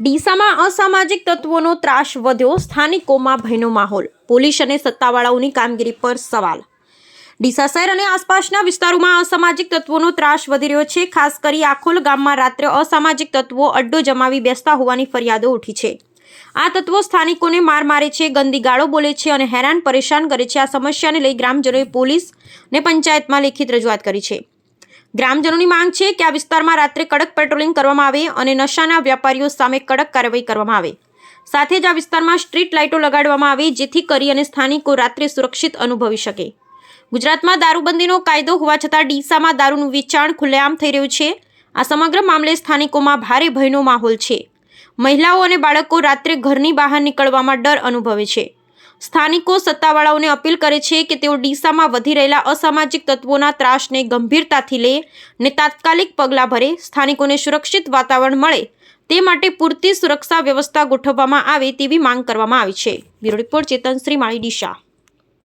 ડીસામાં અસામાજિક તત્વોનો ત્રાસ વધ્યો, સ્થાનિકોમાં ભયનો માહોલ, પોલીસ અને સત્તાવાળાઓની કામગીરી પર સવાલ. ડીસા શહેર અને આસપાસના વિસ્તારોમાં અસામાજિક તત્વોનો ત્રાસ વધી રહ્યો છે. ખાસ કરી આખોલ ગામમાં રાત્રે અસામાજિક તત્વો અડ્ડો જમાવી બેસતા હોવાની ફરિયાદો ઉઠી છે. આ તત્વો સ્થાનિકોને માર મારે છે ગંદી ગાળો બોલે છે અને હેરાન પરેશાન કરે છે. આ સમસ્યાને લઈ ગ્રામજનોએ પોલીસ ને પંચાયતમાં લેખિત રજૂઆત કરી છે. ગ્રામજનોની માંગ છે કે આ વિસ્તારમાં રાત્રે કડક પેટ્રોલિંગ કરવામાં આવે અને નશાના વેપારીઓ સામે કડક કાર્યવાહી કરવામાં આવે. સાથે જ આ વિસ્તારમાં સ્ટ્રીટ લાઇટો લગાડવામાં આવે જેથી કરી અને સ્થાનિકો રાત્રે સુરક્ષિત અનુભવી શકે. ગુજરાતમાં દારૂબંધીનો કાયદો હોવા છતાં ડીસામાં દારૂનું વેચાણ ખુલ્લેઆમ થઈ રહ્યું છે. આ સમગ્ર મામલે સ્થાનિકોમાં ભારે ભયનો માહોલ છે. મહિલાઓ અને બાળકો રાત્રે ઘરની બહાર નીકળવામાં ડર અનુભવે છે. સ્થાનિકો સત્તાવાળાઓને અપીલ કરે છે કે તેઓ ડીસામાં વધી રહેલા અસામાજિક તત્વોના ત્રાસને ગંભીરતાથી લે ને તાત્કાલિક પગલાં ભરે, સ્થાનિકોને સુરક્ષિત વાતાવરણ મળે, તે માટે પૂરતી સુરક્ષા વ્યવસ્થા ગોઠવવામાં આવે તેવી માંગ કરવામાં આવી છે. Bureau report, Chetan Shrimali, Deesa.